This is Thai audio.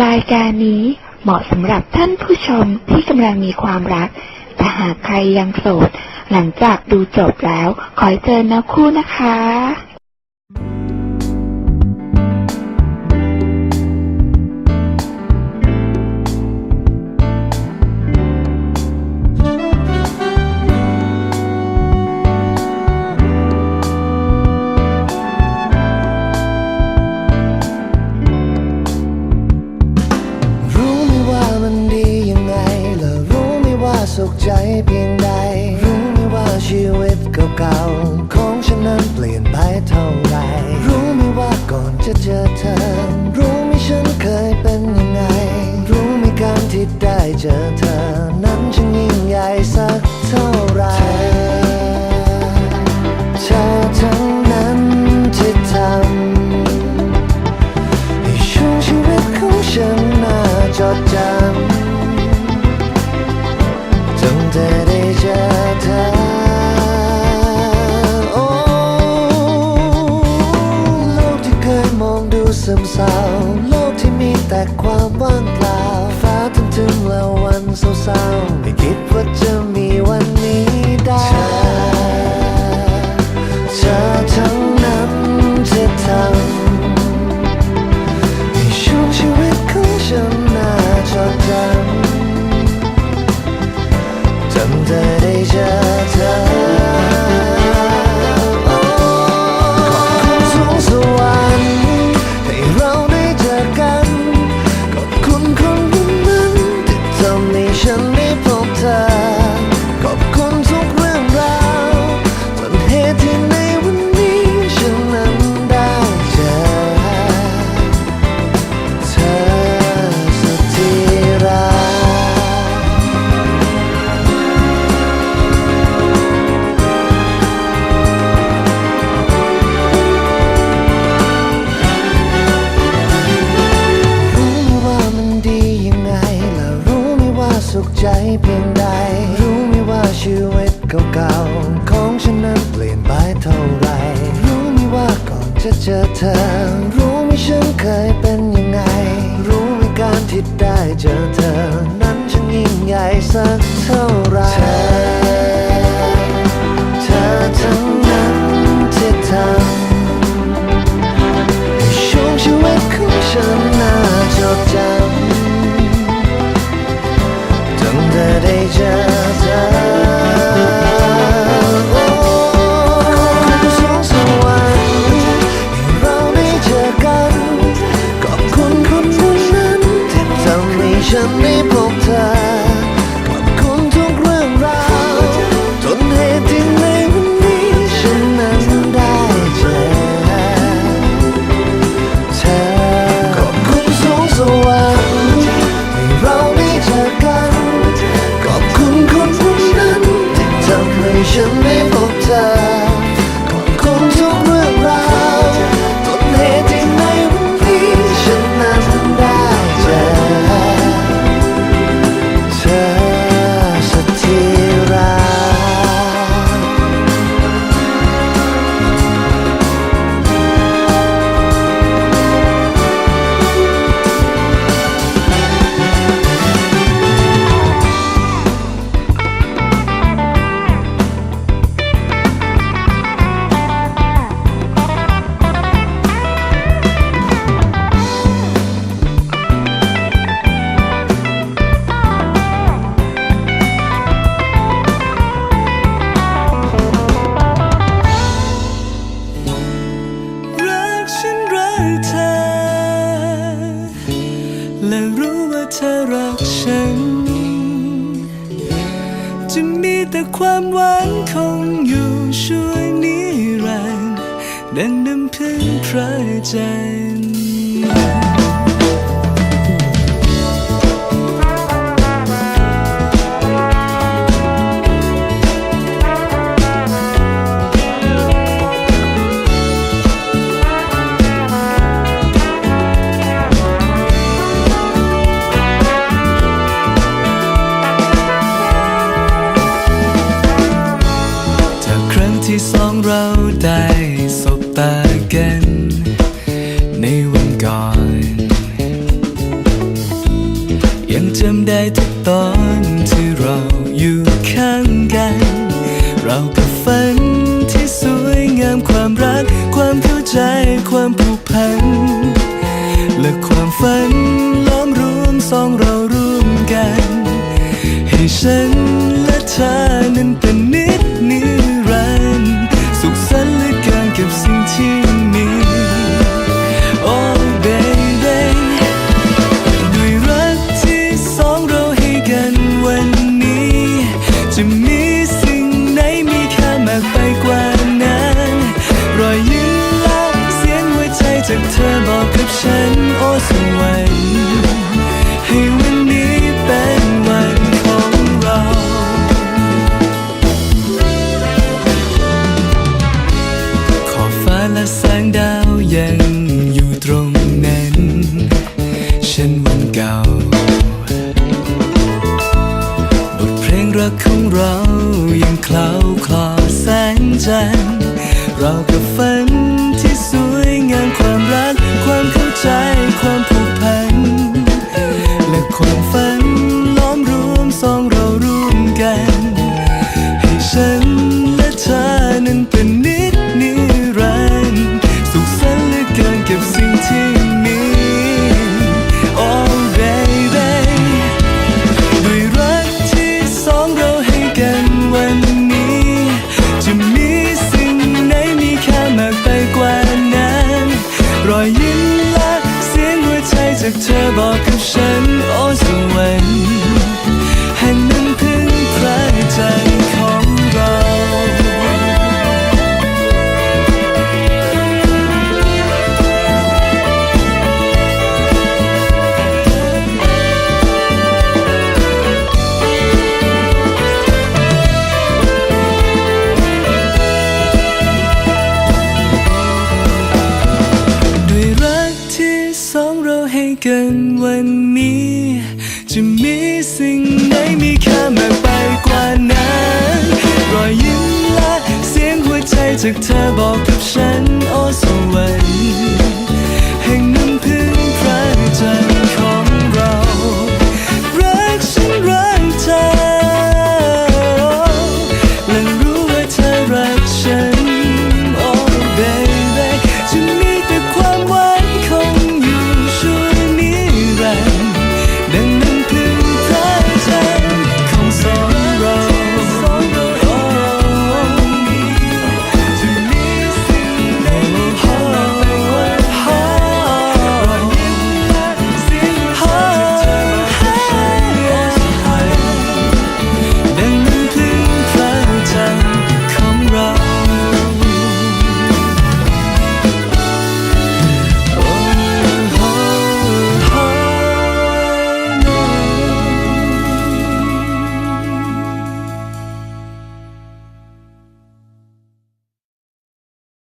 รายการนี้เหมาะสำหรับท่านผู้ชมที่กำลังมีความรัก แต่หากใครยังโสด หลังจากดูจบแล้ว ขอให้เจอนื้อคู่นะคะ จะเจอเธอ รู้ไหมฉันเคยเป็นยังไง รู้ไหมการที่ได้เจอเธอ เศร้าโลกที่มีแต่ความว่างเปล่าฟ้าทึมๆและวันเศร้าๆไม่คิดว่าจะ สุขใจเพียงใด รู้ไหมว่าชีวิตเก่าๆของฉันนั้นเปลี่ยนไปเท่าไหรรู้ไหมว่าก่อนจะเจอเธอ รู้ไหมฉันเคยเป็นยังไง รู้ไหมการที่ได้เจอเธอ นั้นช่างยิ่งใหญ่สักเท่าไหรเธอทั้งนั้นที่ทำให้ช่วงชีวิตของฉันน่าจดจำำ ดังน้ำพึ่งพระจันทร์ ทุกตอนที่เราอยู่ข้างกัน เราก็ฝันที่สวยงามความรัก ความเข้าใจความผูกพัน และความฝันล้อมรวมสองเราร่วมกัน ให้ฉันและเธอนั้น รักของเรายังคลาวคลอแสงจันทร์เรากับฝันที่สวยงามความรัก ความเข้าใจความ จากเธอบอกกับฉันโอ้สวรรค์